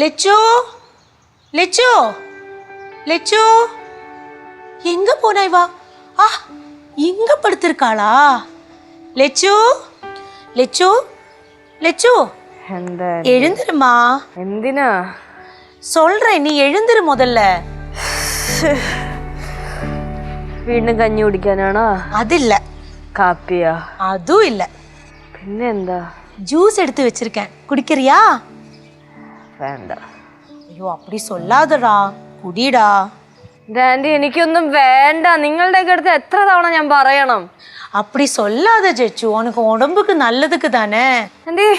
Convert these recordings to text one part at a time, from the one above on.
லெச்சு லெச்சு லெச்சு எங்க போனாய் வா ஆ இங்க படுத்திருக்காளா லெச்சு லெச்சு லெச்சு എന്താ எழுந்திருமா എന്തിനാ சொல்றேன் நீ எழுந்திரு முதல்ல വീണ്ടും കഞ്ഞി കുടിക്കാനാണോ அது இல்ல കാപ്പിയാ அதுவும் இல்ல പിന്നെ എന്താ ஜூஸ் எடுத்து வச்சிருக்கேன் குடிக்கிறியா വേണ്ട ஐயோ அப்படி சொல்லாதடா குடிடா ഡാൻഡി എനിക്കൊന്നും വേണ്ട നിങ്ങളുടെയൊക്കെ അടുത്ത് എത്ര തവണ ഞാൻ പറയണം அப்படி சொல்லாத ஜெச்சு உனக்கு உடம்புக்கு நல்லதுக்கு தானே ആൻറ്റി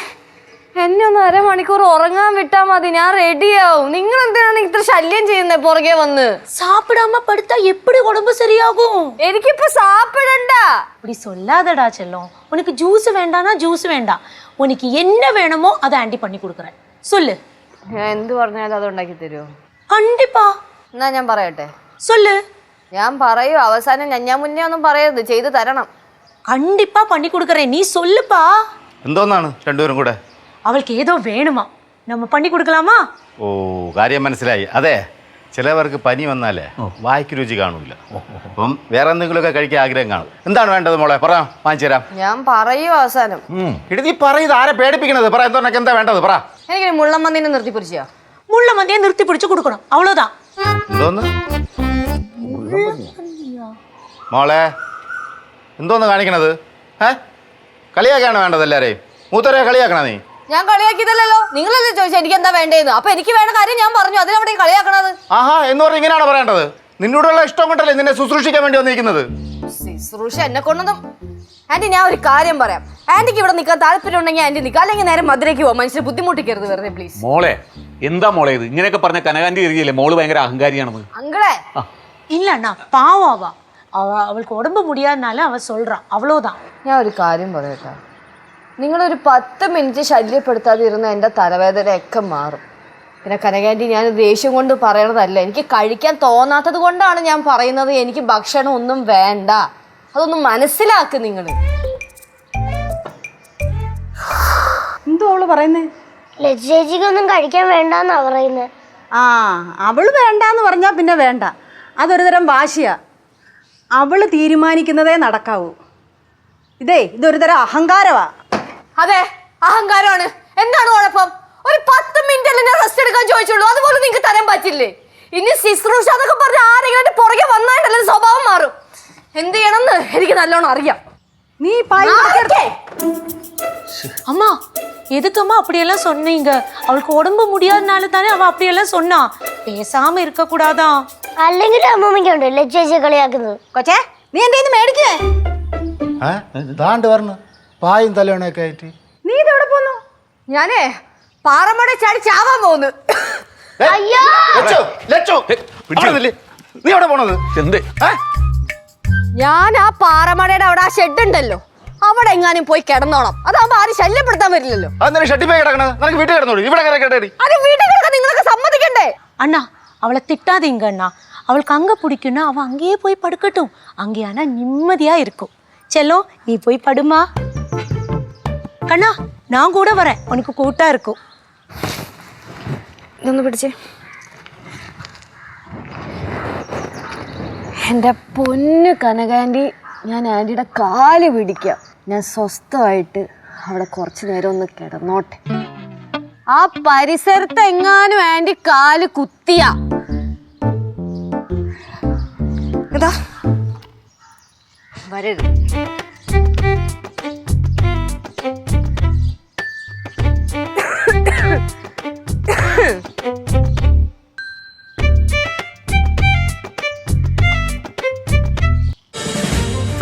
എന്നെ ഒന്ന് അരമണിക്കൂർ ഉറങ്ങാൻ വിട്ടാ മതി ഞാൻ റെഡിയാവും നിങ്ങൾ എന്തിനാണ് ഇത്ര ശല്യം ചെയ്യുന്നത് പുറകെ വന്ന് சாப்பிடாம படுத்தா எப்படி உடம்பு சரியாகும் എനിക്കിപ്പോ സാപ്പിടണ്ട அப்படி சொல்லாதடா செல்லம் உனக்கு ஜூஸ் வேண்டானா ஜூஸ் வேண்டாம் உனக்கு என்ன வேணுமோ அதை ஆண்டி பண்ணி கொடுக்குறேன் சொல்லு ഞാൻ എന്ത് പറഞ്ഞാലും അത് ഉണ്ടാക്കി തരുമോ கண்டிப்பா എന്നാ ഞാൻ പറയട്ടെ சொல்லு ഞാൻ പറയൂ അവസാനം ഞാൻ ഞാൻ മുന്നേ ഒന്നും പറയരുത് ചെയ്തു തരണം கண்டிப்பா பண்ணி கொடுக்குறேன் நீ சொல்லுப்பா എന്തോന്നാണ് രണ്ടുപേരും കൂടെ அவளுக்கு ஏதோ வேணுமா நம்ம பண்ணி கொடுக்கலாமா ഓ കാര്യം മനസ്സിലായി അതെ ചിലവർക്ക് പനി വന്നാലേ വായിക്ക് രുചി കാണൂല. അപ്പം വേറെ എന്തെങ്കിലുമൊക്കെ കഴിക്കാൻ ആഗ്രഹം കാണും. എന്താണ് വേണ്ടത് മോളെ? പറ വാങ്ങിച്ചു തരാം. ഞാൻ പറയൂ അവസാനം. ഇടി നീ പറയുന്നത് ആരെ പേടിപ്പിക്കണത്? പറ എന്തോ എന്താ വേണ്ടത്? പറ. എനിക്ക് മുള്ളമ്മന്തിനെ നിർത്തി പിടിച്ചോ? മുള്ള മന്തിയെ നിർത്തി പിടിച്ചു കൊടുക്കണം. അവളോതാ. എന്തോന്ന്? മോളെ എന്തോന്ന് കാണിക്കണത്? ഏ? കളിയാക്കാണ് വേണ്ടത് എല്ലാരെയും. മൂത്തരെ കളിയാക്കണ നീ? ഞാൻ കളിയാക്കിയതല്ലോ നിങ്ങളല്ലേ ചോദിച്ചാൽ എനിക്ക് എന്താ വേണ്ടേന്ന് അപ്പൊ എനിക്ക് വേണ്ട കാര്യം ഞാൻ പറഞ്ഞു അതിനവിടെ കളിയാക്കണത് ആഹാ എന്ന് പറഞ്ഞ് ഇങ്ങനെയാണ് പറയേണ്ടത് നിന്നോടുള്ള ഇഷ്ടം കൊണ്ടല്ലേ നിന്നെ ശുശ്രൂഷിക്കാൻ വേണ്ടി വന്നിരിക്കുന്നത് ശുശ്രൂഷ എന്നെ കൊണ്ടൊന്നും ആന്റി ഞാൻ ഒരു കാര്യം പറയാം ആന്റിക്ക് ഇവിടെ നിൽക്കാൻ താല്പര്യം ഉണ്ടെങ്കിൽ ആന്റി നിൽക്കാം അല്ലെങ്കിൽ നേരെ മധുരയ്ക്ക് പോവാം മനുഷ്യരെ ബുദ്ധിമുട്ടിക്കരുത് വെറുതെ പ്ലീസ് മോളെ എന്താ മോളെ ഇത് ഇങ്ങനെയൊക്കെ പറഞ്ഞ കനകാന്റി എറിയല്ലേ മോള് ഭയങ്കര അഹങ്കാരിയാണെന്ന് അങ്കളെ இல்ல அண்ணா பாவம் அவ அவ அவளுக்கு உடம்பு முடியாதனால அவ சொல்றா அவ்வளவுதான் ഞാൻ ഒരു കാര്യം പറയട്ടെ നിങ്ങളൊരു പത്ത് മിനിറ്റ് ശല്യപ്പെടുത്താതിരുന്ന എന്റെ തലവേദനയൊക്കെ മാറും. പിന്നെ കനകാന്റി ഞാൻ ദേഷ്യം കൊണ്ട് പറയണതല്ല. എനിക്ക് കഴിക്കാൻ തോന്നാത്തത് കൊണ്ടാണ് ഞാൻ പറയുന്നത്. എനിക്ക് ഭക്ഷണം ഒന്നും വേണ്ട. അതൊന്നും മനസ്സിലാക്ക് നിങ്ങൾ എന്തോ അവൾ പറയുന്നേ? ലജ്ജേജിക്കൊന്നും കഴിക്കാൻ വേണ്ടെന്നാ പറയുന്നത് ആ അവൾ വേണ്ടാന്ന് പറഞ്ഞാൽ പിന്നെ വേണ്ട. അതൊരു തരം വാശിയാ. അവൾ തീരുമാനിക്കുന്നതേ നടക്കാവൂ. ഇതേ ഇതൊരു തരം അഹങ്കാരമാ അതെ അഹങ്കാരമാണ് എന്താണ് കുഴപ്പം ഒരു പത്ത് മിനിറ്റ് അല്ലേ ഞാൻ റെസ്റ്റ് എടുക്കാൻ ചോദിച്ചുള്ളൂ അതുപോലെ നിങ്ങൾക്ക് തരാൻ പറ്റില്ലേ ഇനി ശുശ്രൂഷ എന്നൊക്കെ പറഞ്ഞ ആരെങ്കിലും എൻ്റെ പുറകെ വന്നായിട്ടല്ലേ സ്വഭാവം മാറും എന്ത് ചെയ്യണമെന്ന് എനിക്ക് നല്ലോണം അറിയാം നീ പായി ആരൊക്കെ? அம்மா எதுக்கம்மா அப்படியெல்லாம் சொன்னீங்க அவளுக்கு உடம்பு முடியாதனால தானே அவ அப்படியெல்லாம் சொன்னா பேசாம இருக்க கூடாதா അല്ലെങ്കിൽ അമ്മൂമ്മയ്ക്കുണ്ട് ലജ്ജേജി കളിയാക്കുന്നത് കൊച്ചേ നീ എൻ്റെ കയ്യിൽ നിന്ന് മേടിക്കേ ഏ ദാണ്ട് പറഞ്ഞു പായും തലവണയൊക്കെ ആയിട്ട് നീ ഇതെവിടെ പോന്നു ഞാനേ പാറമട ചാടി ചാവാൻ പോകുന്നു ഏ, ലച്ചു, ലച്ചു, അവിടെ നില്ല്. നീ എവിടെ പോണത് എന്ത് ഏ? ഞാൻ ആ പാറമടയുടെ അവിടെ ആ ഷെഡ് ഉണ്ടല്ലോ അവിടെ എങ്ങാനും പോയി കിടന്നോണം അതാവുമ്പോ ആരും ശല്യപ്പെടുത്താൻ വരില്ലല്ലോ അതെന്താ ഷട്ടി പോയി കിടക്കണത് നിനക്ക് വീട്ടിൽ കിടന്നോളൂ ഇവിടെ കിടക്കട്ടെ അത് വീട്ടിൽ കിടക്കാൻ നിങ്ങൾക്ക് സമ്മതിക്കണ്ടേ அண்ணா அவளை திட்டாதீங்க அண்ணா அவளுக்கு அங்க பிடிக்கும்னா அவ அங்கேயே போய் படுக்கட்டும் அங்கே ஆனா நிம்மதியா இருக்கும் செல்லம் நீ போய் படுமா கண்ணா நான் கூட வரேன் உனக்கு கூட்டா இருக்கும் ഇതൊന്ന് പിടിച്ചേ എൻ്റെ പൊന്ന് കനകാൻറ്റി ഞാൻ ആൻറ്റിയുടെ കാല് പിടിക്കാം ഞാൻ സ്വസ്ഥമായിട്ട് അവിടെ കുറച്ച് നേരം ഒന്ന് കിടന്നോട്ടെ ആ പരിസരത്ത് എങ്ങാനും ആൻറ്റി കാല് കുത്തിയ ഇതാ വരരുത്